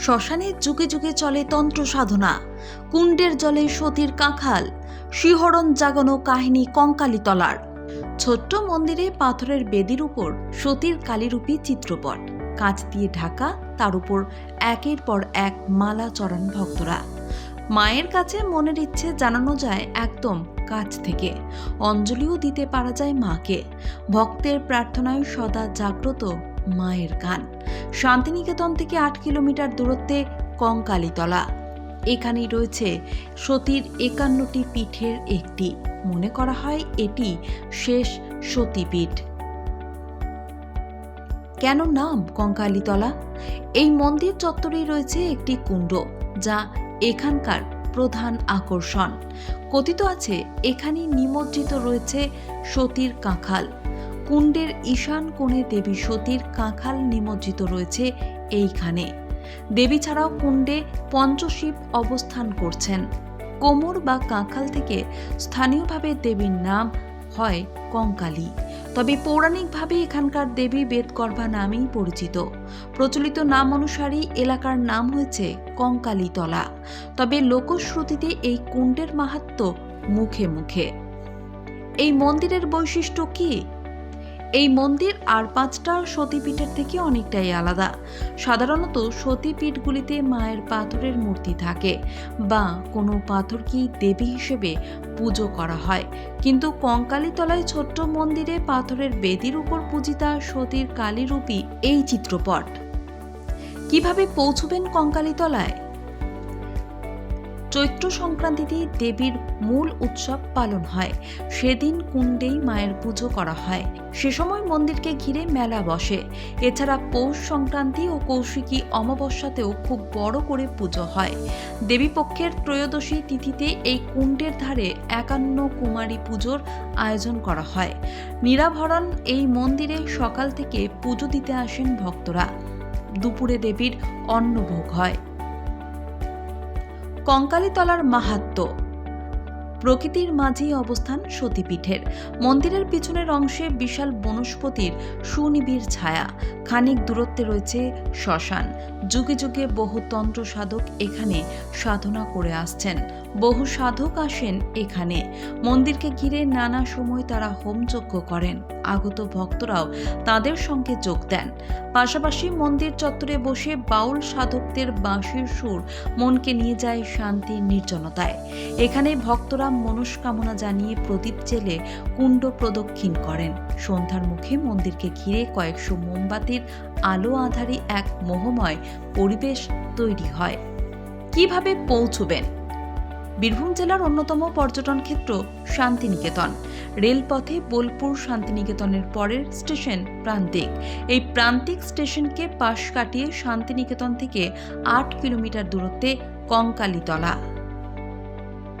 শ্মশানে যুগে যুগে চলে তন্ত্র সাধনা, কুণ্ডের জলে সতীর কাঁখাল, শিহরণ জাগানো কাহিনী কঙ্কালীতলার। ছোট্ট মন্দিরে পাথরের বেদির উপর সতীর কালীরূপী চিত্রপট। কাঁচ দিয়ে ঢাকা, তার উপর একের পর এক মালা চড়ান ভক্তরা। মায়ের কাছে মনের ইচ্ছে জানানো যায় একদম কাছ থেকে। অঞ্জলিও দিতে পারা যায় মাকে। ভক্তের প্রার্থনায় সদা জাগ্রত মায়ের গান। শান্তিনিকেতন থেকে আট কিলোমিটার দূরত্বে কঙ্কালীতলা। এখানেই রয়েছে সতীর একান্নটি পীঠের একটি। মনে করা হয় এটি শেষ সতীপীঠ। কেন নাম কঙ্কালীতলা? এই মন্দির চত্বরেই রয়েছে একটি কুণ্ড, যা এখানকার প্রধান আকর্ষণ। কথিত আছে, এখানেই নিমজ্জিত রয়েছে সতীর কাঁখাল কুণ্ডের ঈশান কোণে দেবী সতীর কাঁখাল নিমজ্জিত রয়েছে এইখানে। দেবী ছাড়াও কুণ্ডে পঞ্চশিব অবস্থান করছেন। কোমর বা কাঁখাল থেকে স্থানীয়ভাবে দেবীর নাম হয় কঙ্কালী। তবে পৌরাণিকভাবে এখানকার দেবী বেদগর্ভা নামেই পরিচিত। প্রচলিত নাম অনুসারেই এলাকার নাম হয়েছে কঙ্কালীতলা। তবে লোকশ্রুতিতে এই কুণ্ডের মাহাত্ম্য মুখে মুখে। এই মন্দিরের বৈশিষ্ট্য কি? এই মন্দির আর পাঁচটা সতীপীঠের থেকে অনেকটাই আলাদা। সাধারণত সতীপীঠগুলিতে মায়ের পাথরের মূর্তি থাকে বা কোনো পাথরকেই দেবী হিসেবে পুজো করা হয়। কিন্তু কঙ্কালীতলায় ছোট্ট মন্দিরে পাথরের বেদির উপর পূজিতা সতীর কালীরূপী এই চিত্রপট। কীভাবে পৌঁছবেন কঙ্কালীতলায়? চৈত্র সংক্রান্তিতে দেবীর মূল উৎসব পালন হয়। সেদিন কুণ্ডেই মায়ের পুজো করা হয়। সে সময় মন্দিরকে ঘিরে মেলা বসে। এছাড়া পৌষ সংক্রান্তি ও কৌশিকী অমাবস্যাতেও খুব বড় করে পুজো হয়। দেবীপক্ষের ত্রয়োদশী তিথিতে এই কুণ্ডের ধারে একান্ন কুমারী পুজোর আয়োজন করা হয়। নিরাভরণ এই মন্দিরে সকাল থেকে পুজো দিতে আসেন ভক্তরা। দুপুরে দেবীর অন্নভোগ হয়। কঙ্কালীতলার মাহাত্ম্য প্রকৃতির মাঝেই অবস্থান সতীপীঠের। মন্দিরের পিছনের অংশে বিশাল বনস্পতির সুনিবিড় ছায়া। খানিক দূরত্বে রয়েছে শ্মশান। যুগে যুগে বহু তন্ত্র সাধক এখানে সাধনা করে আসছেন। বহু সাধক আসেন এখানে। মন্দিরকে ঘিরে নানা সময় তারা হোমযজ্ঞ করেন। আগত ভক্তরাও তাদের সঙ্গে যোগ দেন। পাশাপাশি মন্দির চত্বরে বসে বাউল সাধকদের বাঁশির সুর মনকে নিয়ে যায় শান্তির নির্জনতায়। এখানে ভক্তরা মনস্কামনা জানিয়ে প্রদীপ জেলে কুণ্ড প্রদক্ষিণ করেন। সন্ধ্যার মুখে মন্দিরকে ঘিরে কয়েকশো মোমবাতির আলো আধারে এক মোহময় পরিবেশ তৈরি হয়। কীভাবে পৌঁছবেন? বীরভূম জেলার অন্যতম পর্যটন ক্ষেত্র শান্তিনিকেতন। রেলপথে বোলপুর শান্তিনিকেতনের পরের স্টেশন প্রান্তিক। এই প্রান্তিক স্টেশনকে পাশ কাটিয়ে শান্তিনিকেতন থেকে আট কিলোমিটার দূরত্বে কঙ্কালীতলা।